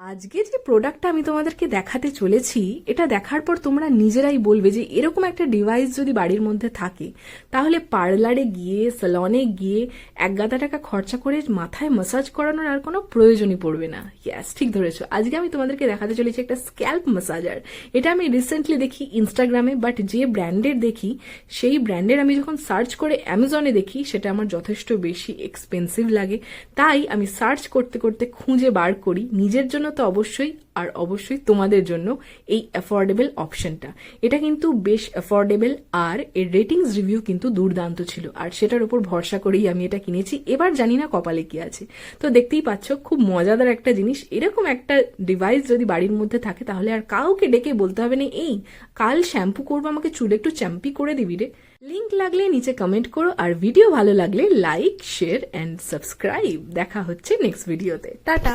আজকে যে প্রোডাক্টটা আমি তোমাদেরকে দেখাতে চলেছি, এটা দেখার পর তোমরা নিজেরাই বলবে যে এরকম একটা ডিভাইস যদি বাড়ির মধ্যে থাকে, তাহলে পার্লারে গিয়ে স্যালনে গিয়ে এক গাদা টাকা খরচা করে মাথায় মাসাজ করানোর আর কোনো প্রয়োজনই পড়বে না। ইয়াস ঠিক ধরেছো। আজকে আমি তোমাদেরকে দেখাতে চলেছি একটা স্ক্যাল্প মাসাজার এটা আমি রিসেন্টলি দেখি ইনস্টাগ্রামে বাট যে ব্র্যান্ডের দেখি, সেই ব্র্যান্ডের আমি যখন সার্চ করে অ্যামাজনে দেখি, সেটা আমার যথেষ্ট বেশি এক্সপেন্সিভ লাগে। তাই আমি সার্চ করতে করতে খুঁজে বার করি। নিজের জন্য তো অবশ্যই, আর অবশ্যই তোমাদের জন্য এই অ্যাফোর্ডেবল অপশনটা এটা কিন্তু বেশ অ্যাফোর্ডেবল আর এর রেটিংস রিভিউ কিন্তু দুর্দান্ত ছিল, আর সেটার উপর ভরসা করেই আমি এটা কিনেছি। এবার জানি না কপালে কি আছে। তো দেখতেই পাচ্ছ, খুব মজাদার একটা জিনিস। এরকম একটা ডিভাইস যদি বাড়ির মধ্যে থাকে, তাহলে আর কাউকে ডেকে বলতে হবে না, এই, কাল শ্যাম্পু করব, আমাকে চুল একটু চ্যাম্পি করে দিবি রে। লিঙ্ক লাগলে নিচে কমেন্ট করো, আর ভিডিও ভালো লাগলে লাইক শেয়ার অ্যান্ড সাবস্ক্রাইব দেখা হচ্ছে নেক্সট ভিডিওতে টাটা!